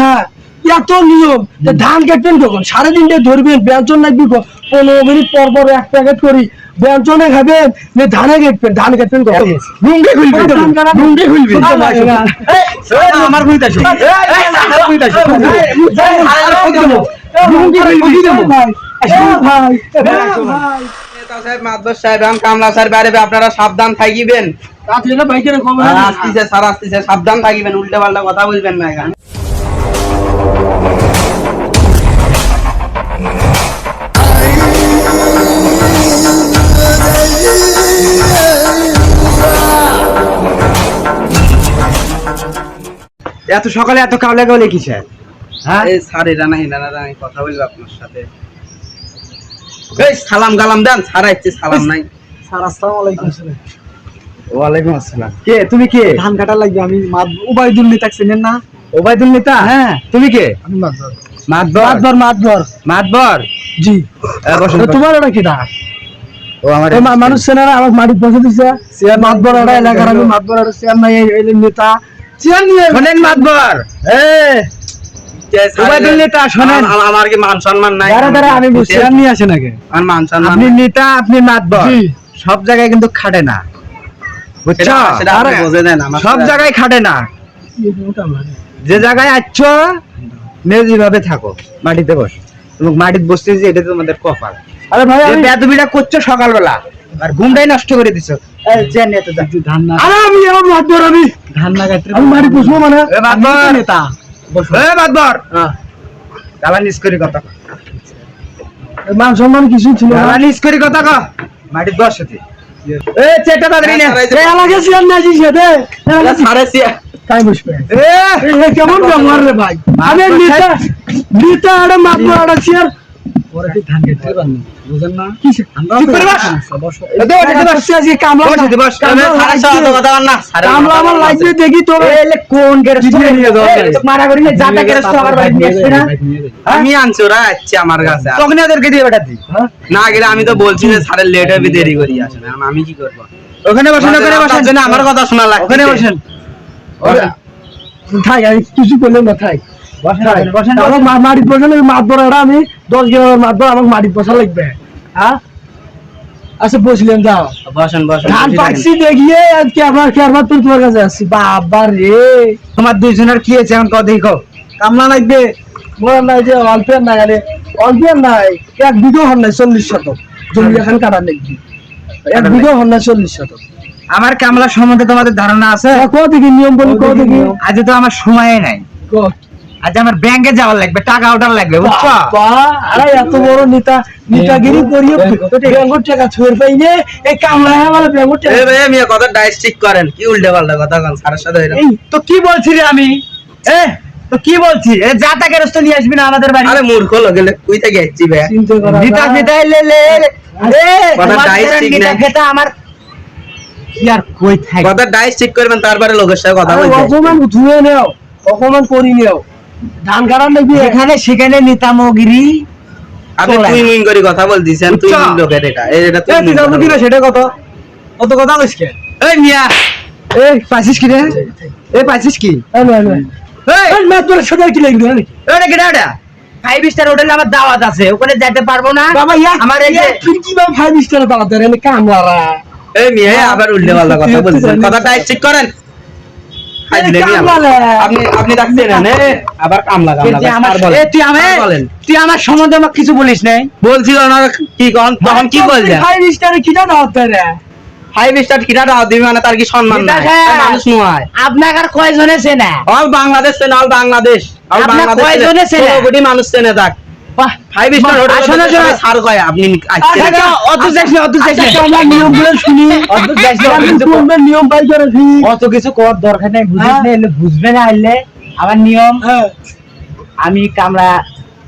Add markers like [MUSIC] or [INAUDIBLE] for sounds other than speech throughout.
হ্যাঁ এত নিয়ম ধান কাটবেন কখন সাড়ে তিনটে ধরবেন ব্যঞ্জন লাগবে পনেরো মিনিট পর পর এক প্যাকেট করি ব্যঞ্জনে খাবেন না ধানে কাটবেন ধান কাটবেন কখন। আমার আপনারা সাবধান থাকিবেন সাবধান থাকিবেন উল্টে পাল্টা কথা বলবেন না এখানে এত সকালে এত কাবলা কাবলে কিসে হ্যাঁ? এই স্যার এটা না এটা না আমি কথা বলব আপনার সাথে। এই সালাম গালাম দেন স্যার আসছে সালাম নাই। স্যার আসসালামু আলাইকুম স্যার। ওয়ালাইকুম আসসালাম। কে তুমি কে? ধান কাটা লাগবে আমি উবাইদুল নেতা চিনেন না। ওবাইদুল নেতা? হ্যাঁ। তুমি কে? মাতবর। মাতবর? মাতবর মাতবর। জি। তোমার ওটা কি ডাক ও আমার মানুষ চেনারা আমার মাটি পৌঁছে দিছে। চেয়ার মাতবর ওটা এলাকার আমি মাতবর ওটা চেয়ার নাই এই- এই নেতা। চেয়ার নিয়ে শোনেন মাতবর। এ। ওবায়দুল নেতা, শোনেন। আমার কি মান সম্মান নাই? দাঁড়া দাঁড়া আমি চেয়ার নিয়ে আসেন আগে। আমার মান সম্মান আপনি। নেতা আপনি মাতবর। সব জায়গায় কিন্তু খাটে না। বুঝছ? আরে, সব জায়গায় খাটে না। যে জায়গায় আছো মেজিভাবে থাকো মাটিতে বস। এবং মাটিতে বসতে যে এটা তোমাদের কপাল। আরে ভাই আমি বেদবিটা করছ সকালবেলা আর ঘুমটাই নষ্ট করে দিছো। ধান না আরে আমি আমার মাতবর আমি ধান না কাটতে আমি মাটি পুষবো মানে? এ মাতবর। নেতা। বসো। এ মাতবর হ্যাঁ। দালান ইস্করি কথা। মান সম্মান কিছু ছিল না। দালান ইস্করি কথা কও। মাটিতে বস সাথে এ চেটা তাড়াতাড়ি নে। এই এলাকা চেয়ার না আছিস সাথে এটা স্যারের চেয়ার। তাই কেমন ব্যবহার রে ভাই? নেতা নেতা আরে মাতবর আরে চেয়ার লাগবে। লাগবে আমি আনছি ওরা আসছে আমার কাছে। তখন ওদেরকে দিয়ে বেটা দি। না গেলে আমি তো বলছি যে স্যারের লেট হবে দেরি করি এখন আমি কি করব? ওখানে বসেন ওখানে বসেন। আমার কথা শোনা লাগছে ওখানে বসেন। থাক আমি কিছু করলাম না থাক। বসেন বসেন আমার মা- মাটির পয়সা লাগবে মাতবর এটা আমি দশ গ্রামের আমার মাটির পয়সা লাগবে। হ্যাঁ আচ্ছা বসলেন যাও। বসেন বসেন ধান পাকছি দেখিয়ে আজকে আমার খেয়ার তুই তোমার কাছে আসছি। বাবা রে। তোমার দুইজনের কি হয়েছে এখন কত দেখো। কামলা লাগবে। বলার নাই যে অল্পের নাই আরে অল্পের নাই। এক বিঘা হন নাই চল্লিশ শতক। জমি এখন কাটার নাকি এক বিঘা হন নাই চল্লিশ শতক। আমার কামলা সম্বন্ধে তোমাদের ধারণা আছে? ক নিয়ম বলি ক আজ তো আমার সময় নাই। আজ আমার ব্যাংকে যাওয়ার লাগবে টাকা ওঠার লাগবে বুঝছ? আরে এত বড় নেতা নেতাগিরি করিয়ে ব্যাঙ্গর টাকা পাই নে এই কামলা আমার ব্যাঙ্গর টাকা। এ ভাই মিয়া কথা ডাইস ঠিক করেন কি উল্টে পাল্টা কথা কন সাথে এই তো কি বলছি রে আমি? এ তো কি বলছি? এ যাতা গেরস্ত নিয়ে আসবি না আমাদের বাড়ি। আরে মূর্খ লোক গেলে কুই থেকে ভাই চিন্তা করা নিতা যায়। লে লে লে। এ কথা ডাইস ঠিক নিতা আমার কি আর কই থাক? কথা ডাইস ঠিক করবেন তারপরে লোকের সাথে কথা বলতে অপমান ধুয়ে নেও অপমান করি নেও। ধান কাটার এখানে সেখানে নিতামগিরি আপনি তুই করে কথা তুই? লোকের এটা। এটা তুই যাব কিনা সেটা কত কত কথা কইস কে? এই মিয়া। এই পাইছিস কি রে? এই পাইছিস কি। এই তোর লাগবে নাকি ফাইভ স্টার হোটেলে আমার দাওয়াত আছে ওখানে যেতে পারব না? বাবা আমার এই তুই কি ফাইভ স্টার রে? কামলারা। এই মিয়া আবার উল্টে পাল্টা কথা [LAUGHS] বলছেন কথা ডাইস ঠিক করেন। আজ এই লেগে আমার। কামলা। আপনি আপনি ডাকছেন আবার কামলা কামলা তুই আমার আর বলেন। এ, তুই আমার আর বলেন। তুই আমার সম্বন্ধে আমাকে কিছু বলিস নাই? বলছিল না কি কন তখন কি বলছেন ফাইভ স্টার কি না হতে রে ফাইভ স্টার কিটা দাও দিবি মানে তার কি সম্মান নাই? মানুষ নয়। আপনাকে আর কয়জনে চেনা? অল বাংলাদেশ চেনে অল বাংলাদেশ। অল বাংলাদেশ কয়জনে চেনে? কোটি মানুষ চেনে বাহ ফাইভ স্টার হোটেল সার কয় আপনি আচ্ছা, অত যাইস অত যাইস না। আচ্ছা নিয়ম শুনি। কর- নিয়ম করে অত কিছু করার দরকার নাই বুঝিস হ্যাঁ। না এলে বুঝবে না আমার নিয়ম। হ্যাঁ। আমি কামরা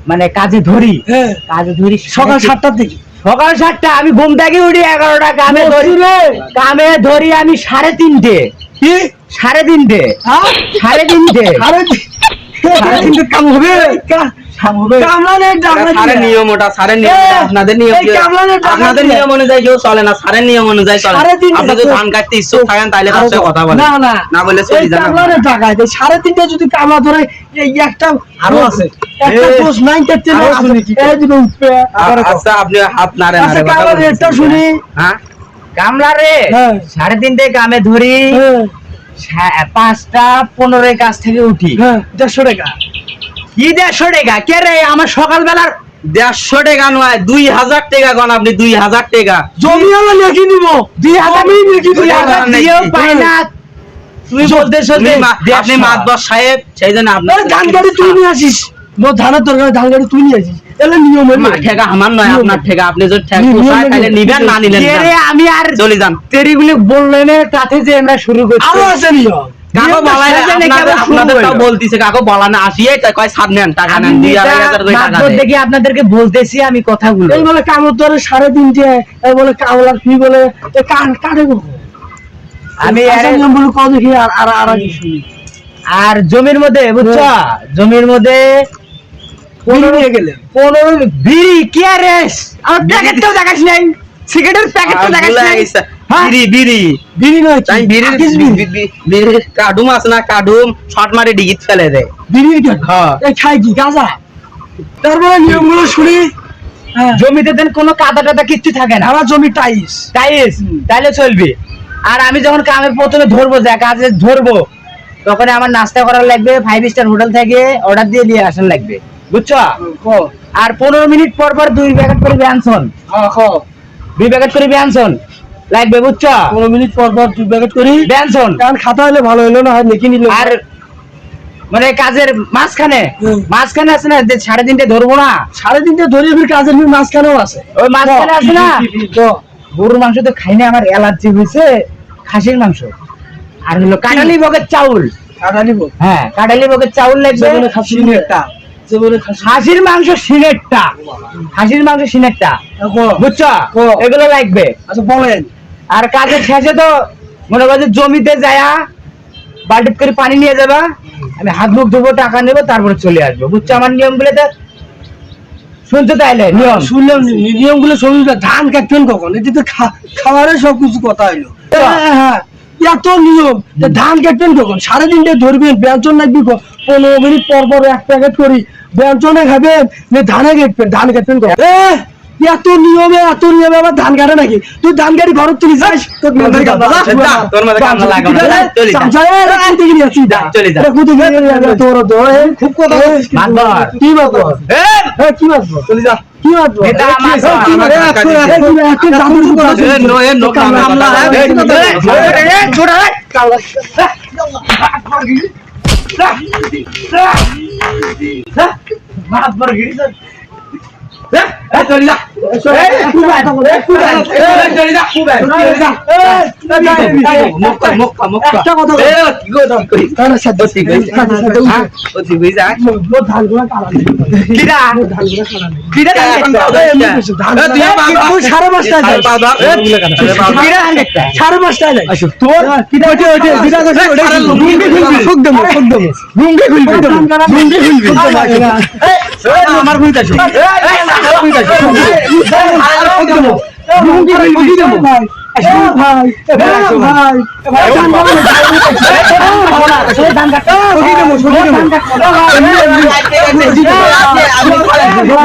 মানে কাজে ধরি। হ্যাঁ। কাজে ধরি সকাল সাতটার দিকে। সকাল সাতটা আমি ঘুম থেকে উঠি এগারোটা কামে ধরি। কামে ধরি আমি সাড়ে তিনটে। সাড়ে তিনটে। সাড়ে তিনটে। সাড়ে তিনটে। কাম হবে। কামলানের ডাক এটা সারের নিয়ম ওটা নিয়ম আপনাদের নিয়ম এই কামলানের টাকা আপনাদের নিয়ম অনুযায়ী কেউ চলে না নিয়ম অনুযায়ী চলে। সাড়ে তিনটে আপনি যদি ধান কাটতে ইচ্ছুক থাকেন তাহলে কথা বলেন। না না। না বলে চলে যান কামলানের টাকায় দেয় সাড়ে তিনটে যদি কামলা ধরে একটা আরও আছে। শুনি আচ্ছা আপনি হাত হ্যাঁ? কামলা রে হ্যাঁ। সাড়ে তিনটে কামে ধরি হ্যাঁ, পাঁচটা পনেরো কাছ থেকে উঠি। দেড়শো টাকা। কি দেড়শো টাকা? কে রে আমার সকালবেলার দেড়শো টাকা নয় দুই হাজার টাকা আপনি দুই হাজার টাকা। জমি আমরা লিখে নিব। দুই হাজার দুই হাজার দিয়েও পাই না। বলতেছ আপনি মাতবর সাহেব সেই জন্য আপনার ধান গাড়ি তুই নিয়ে আসিস। নো ধানের দরকার ধান গাড়ি তুই নিয়ে আসিস। এলে নিয়ম ঠেকা আমার নয়। আপনার ঠেকা। আপনি যদি ঠেক তাহলে। নিবেন না নিলেন আমি আর চলে যান। তেরিগুলি বললেন তাতে যে আমরা শুরু করছি। আরও আছে নিয়ম। কাকো নিয়মটা বলা সেটা নাকি আপনাদের আবার শুরু আপনাদের তাও হইল। বলতিছে কাকো বলা না আসিয়ে তাই কয় সাত নেন টাকা আমি নেন দুই আড়াই হাজার করে টাকা মাত্র দেখি আপনাদেরকে বলতেছি আমি কথাগুলো। এই বলে কামড় ধরে সাড়ে তিনটে এই বলে কামলার ফি বলে কান কাটে আমি বলে কত দেখি আর আর আর আর জমির মধ্যে বুঝছ? জমির মধ্যে পনেরো বিড়ি কি আর রেস প্যাকেটটাও দেখাস নাই। সিগারেটের প্যাকেটটাও দেখাস নাই? বিড়ি বিড়ি। বিড়ি নয়? তাই বিড়ি। কাডুম আছে না কাডুম শর্ট মারে ডিগিট ফেলে দেয় বিড়ির কেন? হ্যাঁ। এই খাই কি গাঁজা? তারপরে নিয়মগুলো শুনি। হ্যাঁ। জমিতে দেন কোনো কাদা টাদা কিচ্ছু থাকে না। আমার জমি টাইস। টাইস? তাইলে চলবে। আর আমি যখন কামে প্রথমে ধরবো যা কাজে ধরবো তখন আমার নাস্তা করার লাগবে ফাইভ স্টার হোটেল থেকে অর্ডার দিয়ে দিয়ে আসার লাগবে। বুঝছ? আর পনেরো মিনিট পর পর দুই প্যাকেট করে ব্যানসন দুই প্যাকেট করে ব্যানসন লাগবে বুঝছ পনেরো মিনিট পর পর প্যাকেট করি কারণ খাতা হলে ভালো হলো না হয় নেকি নিল। আর মানে কাজের মাঝখানে হুম। মাঝখানে আছে না যে সাড়ে তিনটে ধরবো না? সাড়ে তিনটে ধরে ফির কাজের ফির মাঝখানেও আছে। ওই মাঝখানে আছে না? তো গরুর মাংস তো খাই না আমার অ্যালার্জি হয়েছে খাসির মাংস। আর হলো কাটালি বগের চাউল। কাটা নিব হ্যাঁ কাটালি বগের চাউল লাগবে। যেমন খাসির মাংস সিনেরটা। খাসির মাংস সিনেরটা। বুঝছ? ও। এগুলো লাগবে। আচ্ছা বলেন। আর কাজের শেষে তো মনে করছে জমিতে যায়া বাল্টি করে পানি নিয়ে যাবা আমি হাত মুখ ধোবো টাকা নেব তারপরে চলে আসব। বুঝছ আমার নিয়মগুলো তো? শুনতে তাইলে? নিয়ম? শুনলাম নিয়মগুলো শুনলাম ধান কাটবেন কখন? এটি তো খা- খাবারের সব কিছু কথা হইল। হ্যাঁ, হ্যাঁ এত নিয়ম ধান কাটবেন কখন? সাড়ে তিনটে ধরবেন ব্যঞ্জন লাগবে পনেরো মিনিট পর পর এক প্যাকেট করি ব্যঞ্জনে খাবেন ধানে কাটবেন ধান কাটবেন কখন? এত নিয়মে এত নিয়মে আবার ধান কাটে নাকি তুই ধান কাটি ঘর তুলি যাস তোর মাথায় কামড়া, যা। যা, তোর মাথায় কামড়া লাগবে চলে যা। চামচা, এ, রে, কুটি গিয়ে আছি, যা। চলে যা। এ, গিয়ে আছি, তোর খুব কথা মাতবার। কি মাতবার? এ, কি? চলে যা। কি? এটা আমার কি এ? নো, এ, নো, এ, গিরি সাড়ে পাঁচটায় তোর আমার ভুলটা ধান কাটো ধান কাটো